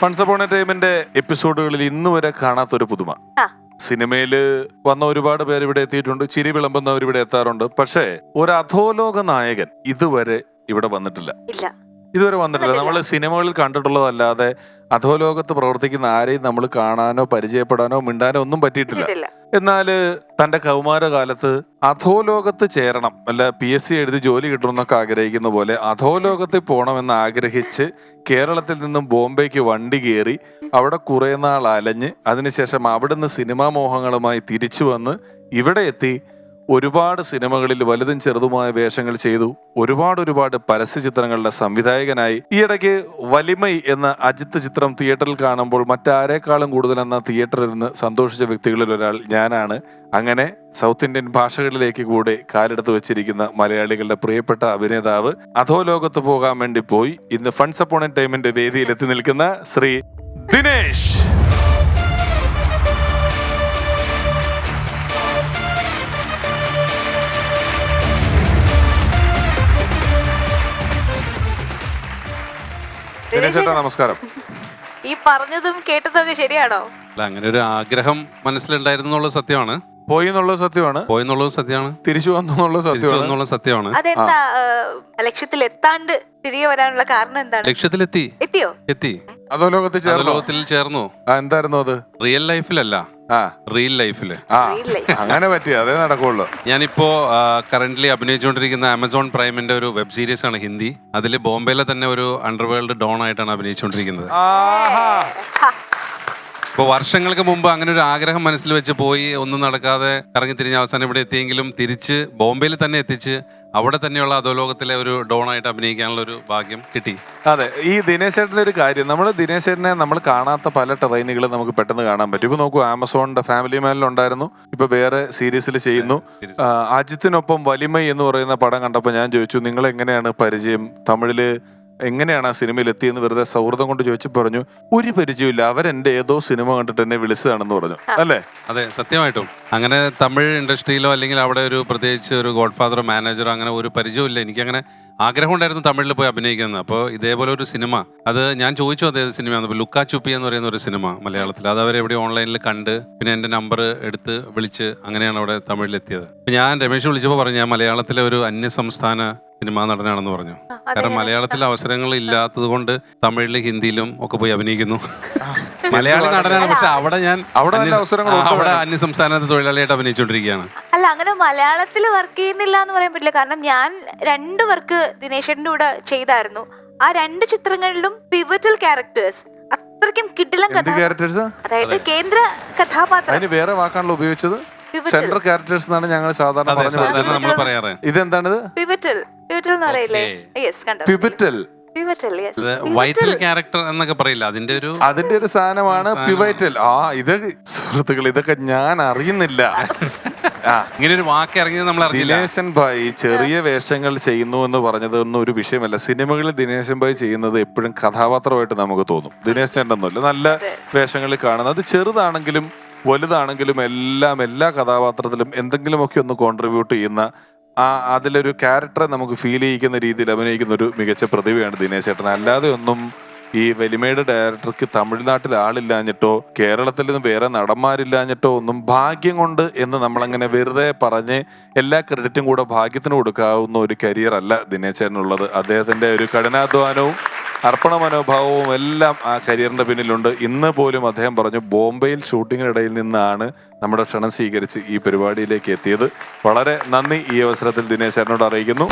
ഫൺസ് upon ടൈമിന്റെ എപ്പിസോഡുകളിൽ ഇന്ന് വരെ കാണാത്തൊരു പുതുമ. സിനിമയിൽ വന്ന ഒരുപാട് പേര് ഇവിടെ എത്തിയിട്ടുണ്ട്. ചിരി വിളമ്പുന്നവർ ഇവിടെ എത്താറുണ്ട്. പക്ഷേ ഒരു അധോലോക നായകൻ ഇതുവരെ ഇവിടെ വന്നിട്ടില്ല. ഇതുവരെ വന്നിട്ടില്ല. നമ്മൾ സിനിമകളിൽ കണ്ടിട്ടുള്ളതല്ലാതെ അധോലോകത്ത് പ്രവർത്തിക്കുന്ന ആരെയും നമ്മൾ കാണാനോ പരിചയപ്പെടാനോ മിണ്ടാനോ ഒന്നും പറ്റിയിട്ടില്ല. എന്നാൽ തന്റെ കൗമാരകാലത്ത് അധോലോകത്ത് ചേരണം അല്ല പി എസ് സി എഴുതി ജോലി കിട്ടണമെന്നൊക്കെ ആഗ്രഹിക്കുന്ന പോലെ അധോലോകത്തിൽ പോകണമെന്ന് ആഗ്രഹിച്ച് കേരളത്തിൽ നിന്നും ബോംബെക്ക് വണ്ടി കയറി അവിടെ കുറെ നാൾ അലഞ്ഞ് അതിനുശേഷം അവിടുന്ന് സിനിമാ മോഹങ്ങളുമായി തിരിച്ചു വന്ന് ഇവിടെ എത്തി ഒരുപാട് സിനിമകളിൽ വലുതും ചെറുതുമായ വേഷങ്ങൾ ചെയ്തു. ഒരുപാട് ഒരുപാട് പരസ്യ ചിത്രങ്ങളുടെ സംവിധായകനായി. ഈയിടയ്ക്ക് വലിമൈ എന്ന അജിത്ത് ചിത്രം തിയേറ്ററിൽ കാണുമ്പോൾ മറ്റാരേക്കാളും കൂടുതൽ എന്ന തിയേറ്ററിൽ നിന്ന് സന്തോഷിച്ച വ്യക്തികളിൽ ഒരാൾ ഞാനാണ്. അങ്ങനെ സൗത്ത് ഇന്ത്യൻ ഭാഷകളിലേക്ക് കൂടെ കാലെടുത്ത് വെച്ചിരിക്കുന്ന മലയാളികളുടെ പ്രിയപ്പെട്ട അഭിനേതാവ് അധോ ലോകത്ത് പോകാൻ വേണ്ടി പോയി. ഇന്ന് ഫൺസ് അപ്പോൺ ടൈമിന്റെ വേദിയിൽ എത്തി നിൽക്കുന്ന ശ്രീ ദിനേശ്. ചേട്ടാ നമസ്കാരം. ഈ പറഞ്ഞതും കേട്ടതൊക്കെ ശരിയാണോ? അല്ല അങ്ങനെ ഒരു ആഗ്രഹം മനസ്സിലുണ്ടായിരുന്നു എന്നുള്ളത് സത്യമാണ്. പോയി എന്നുള്ളത് സത്യമാണ്. പോയി എന്നുള്ളത് സത്യമാണ്. തിരിച്ചു വന്നു എന്നുള്ളത് സത്യമാണ്. എന്നുള്ളത് സത്യമാണ് അതെന്താ ലക്ഷ്യത്തിൽ എത്താണ്ട് തിരികെ വരാനുള്ള കാരണം എന്താണ്? ലക്ഷ്യത്തിലെത്തി. എത്തിയോ? എത്തി. അതോ ചേർന്നോ? ലോകത്തിൽ ചേർന്നു? എന്തായിരുന്നു അത്? റിയൽ ലൈഫിലല്ല. റിയൽ ലൈഫിൽ ആ. അങ്ങനെ പറ്റി അതേ നടക്കുള്ളൂ. ഞാനിപ്പോ കറന്റ്ലി അഭിനയിച്ചുകൊണ്ടിരിക്കുന്ന ആമസോൺ പ്രൈമിന്റെ ഒരു വെബ് സീരീസ് ആണ് ഹിന്ദി. അതിൽ ബോംബെയിലെ തന്നെ ഒരു അണ്ടർവേൾഡ് ഡോൺ ആയിട്ടാണ് അഭിനയിച്ചുകൊണ്ടിരിക്കുന്നത്. ഇപ്പോൾ വർഷങ്ങൾക്ക് മുമ്പ് അങ്ങനെ ഒരു ആഗ്രഹം മനസ്സിൽ വെച്ച് പോയി ഒന്നും നടക്കാതെ ഇറങ്ങി തിരിഞ്ഞ് അവസാനം ഇവിടെ എത്തിയെങ്കിലും തിരിച്ച് ബോംബെയിൽ തന്നെ എത്തിച്ച് അവിടെ തന്നെയുള്ള അധോലോകത്തിലെ ഒരു ഡോണായിട്ട് അഭിനയിക്കാനുള്ള ഒരു ഭാഗ്യം കിട്ടി. അതെ ഈ ദിനേശ് ചേട്ടന്റെ ഒരു കാര്യം നമ്മൾ ദിനേശ് ചേട്ടനെ നമ്മൾ കാണാത്ത പല ട്രെയിനുകളും നമുക്ക് പെട്ടെന്ന് കാണാൻ പറ്റും. ഇപ്പൊ നോക്കൂ ആമസോണിന്റെ ഫാമിലി മാനിൽ ഉണ്ടായിരുന്നു ഇപ്പൊ വേറെ സീരീസിൽ ചെയ്യുന്നു. അജിത്തിനൊപ്പം വലിമ എന്ന് പറയുന്ന പടം കണ്ടപ്പോൾ ഞാൻ ചോദിച്ചു നിങ്ങൾ എങ്ങനെയാണ് പരിചയം? തമിഴിൽ എങ്ങനെയാണ് ആ സിനിമയിൽ എത്തിയെന്ന് വെറുതെ സൗഹൃദം കൊണ്ട് ചോദിച്ചു പറഞ്ഞു ഒരു പരിചയമില്ല അവരെന്റെ ഏതോ സിനിമ കണ്ടിട്ട് എന്നെ വിളിച്ചതാണെന്ന് പറഞ്ഞു. അല്ലേ? അതെ സത്യമായിട്ടും. അങ്ങനെ തമിഴ് ഇൻഡസ്ട്രിയിലോ അല്ലെങ്കിൽ അവിടെ ഒരു പ്രത്യേകിച്ച് ഒരു ഗോഡ് ഫാദറോ മാനേജറോ അങ്ങനെ ഒരു പരിചയമില്ല എനിക്കങ്ങനെ ആഗ്രഹം ഉണ്ടായിരുന്നു തമിഴിൽ പോയി അഭിനയിക്കുന്നത് അപ്പോൾ ഇതേപോലെ ഒരു സിനിമ അത് ഞാൻ ചോദിച്ചു അതേത് സിനിമയാണ് ലുക്കാ ചുപ്പി എന്ന് പറയുന്ന ഒരു സിനിമ മലയാളത്തിൽ. അത് അവരെവിടെ എവിടെ ഓൺലൈനിൽ കണ്ട് പിന്നെ എന്റെ നമ്പർ എടുത്ത് വിളിച്ച് അങ്ങനെയാണ് അവിടെ തമിഴിലെത്തിയത്. ഞാൻ രമേശ് വിളിച്ചപ്പോൾ പറഞ്ഞു ഞാൻ മലയാളത്തിലെ ഒരു അന്യ സംസ്ഥാന സിനിമാ നടനാണെന്ന് പറഞ്ഞു. കാരണം മലയാളത്തിൽ അവസരങ്ങൾ ഇല്ലാത്തത് കൊണ്ട് തമിഴിലും ഹിന്ദിയിലും ഒക്കെ പോയി അഭിനയിക്കുന്നു. മലയാളി നടനാണ് പക്ഷെ അവിടെ ഞാൻ അവിടെ അന്യ- അവസരങ്ങൾ അവിടെ. അന്യ സംസ്ഥാന തൊഴിലാളിയായിട്ട് അഭിനയിച്ചുകൊണ്ടിരിക്കുകയാണ്. അല്ല അങ്ങനെ മലയാളത്തിൽ വർക്ക് ചെയ്യുന്നില്ല എന്ന് പറയാൻ പറ്റില്ല. കാരണം ഞാൻ രണ്ട് വർക്ക് ദിനേശന്റെ കൂടെ ചെയ്തായിരുന്നു. ആ രണ്ട് ചിത്രങ്ങളിലും പിവറ്റൽ ക്യാരക്ടേഴ്സ് അത്രയ്ക്കും കിടിലം എന്ത് കഥ ക്യാരക്ടേഴ്സ് അതായത് കേന്ദ്ര കഥാപാത്രം. അതിന് വേറെ വാക്കാണല്ലോ ഉപയോഗിച്ചത്. സെൻട്രൽ ക്യാരക്ടേഴ്സ് എന്നാണ് ഞങ്ങൾ സാധാരണ അതെ പറഞ്ഞു സാധാരണ നമ്മൾ പറയാറ്. ഇതെന്താണിത്? പിവറ്റൽ പിവറ്റൽ എന്ന് പറയില്ലേ? യെസ് കണ്ടോ? Pivotal pivotal yes vital character എന്നൊക്കെ പറയില്ല? അതിന്റെ ഒരു അതിന്റെ ഒരു സാധനമാണ് പിവൈറ്റൽ ആ ഇത് സുഹൃത്തുക്കൾ ഇതൊക്കെ ഞാൻ അറിയുന്നില്ല. ആ. ഇങ്ങനെ ഒരു വാക്ക് ഇറങ്ങിയത് നമ്മൾ അറിഞ്ഞില്ല. ദിനേശൻ ഭായ് ചെറിയ വേഷങ്ങൾ ചെയ്യുന്നു എന്ന് പറഞ്ഞതൊന്നും ഒരു വിഷയമല്ല. സിനിമകളിൽ ദിനേശൻ ഭായ് ചെയ്യുന്നത് എപ്പോഴും കഥാപാത്രമായിട്ട് നമുക്ക് തോന്നും. ദിനേശ് ചേട്ടനൊന്നുമില്ല. നല്ല വേഷങ്ങളിൽ കാണുന്നത്. അത് ചെറുതാണെങ്കിലും വലുതാണെങ്കിലും എല്ലാം എല്ലാ കഥാപാത്രത്തിലും എന്തെങ്കിലുമൊക്കെ ഒന്ന് കോൺട്രിബ്യൂട്ട് ചെയ്യുന്ന ആ അതിലൊരു ക്യാരക്ടറെ നമുക്ക് ഫീൽ ചെയ്യിക്കുന്ന രീതിയിൽ അഭിനയിക്കുന്ന ഒരു മികച്ച പ്രതിഭയാണ് ദിനേശ് ചേട്ടൻ. അല്ലാതെ ഒന്നും ഈ വലിമയുടെ ഡയറക്ടർക്ക് തമിഴ്നാട്ടിൽ ആളില്ലാഞ്ഞിട്ടോ കേരളത്തിൽ നിന്ന് വേറെ നടന്മാരില്ലാഞ്ഞിട്ടോ ഒന്നും ഭാഗ്യം കൊണ്ട് എന്ന് നമ്മളങ്ങനെ വെറുതെ പറഞ്ഞ് എല്ലാ ക്രെഡിറ്റും കൂടെ ഭാഗ്യത്തിന് കൊടുക്കാവുന്ന ഒരു കരിയർ അല്ല ചേട്ടനുള്ളത്. അദ്ദേഹത്തിന്റെ ഒരു കഠിനാധ്വാനവും അർപ്പണ മനോഭാവവും എല്ലാം ആ കരിയറിന്റെ പിന്നിലുണ്ട്. ഇന്ന് പോലും അദ്ദേഹം പറഞ്ഞു ബോംബെയിൽ ഷൂട്ടിങ്ങിനിടയിൽ നിന്നാണ് നമ്മുടെ ക്ഷണം സ്വീകരിച്ച് ഈ പരിപാടിയിലേക്ക് എത്തിയത്. വളരെ നന്ദി ഈ അവസരത്തിൽ ദിനേശ് ചേട്ടനോട് അറിയിക്കുന്നു.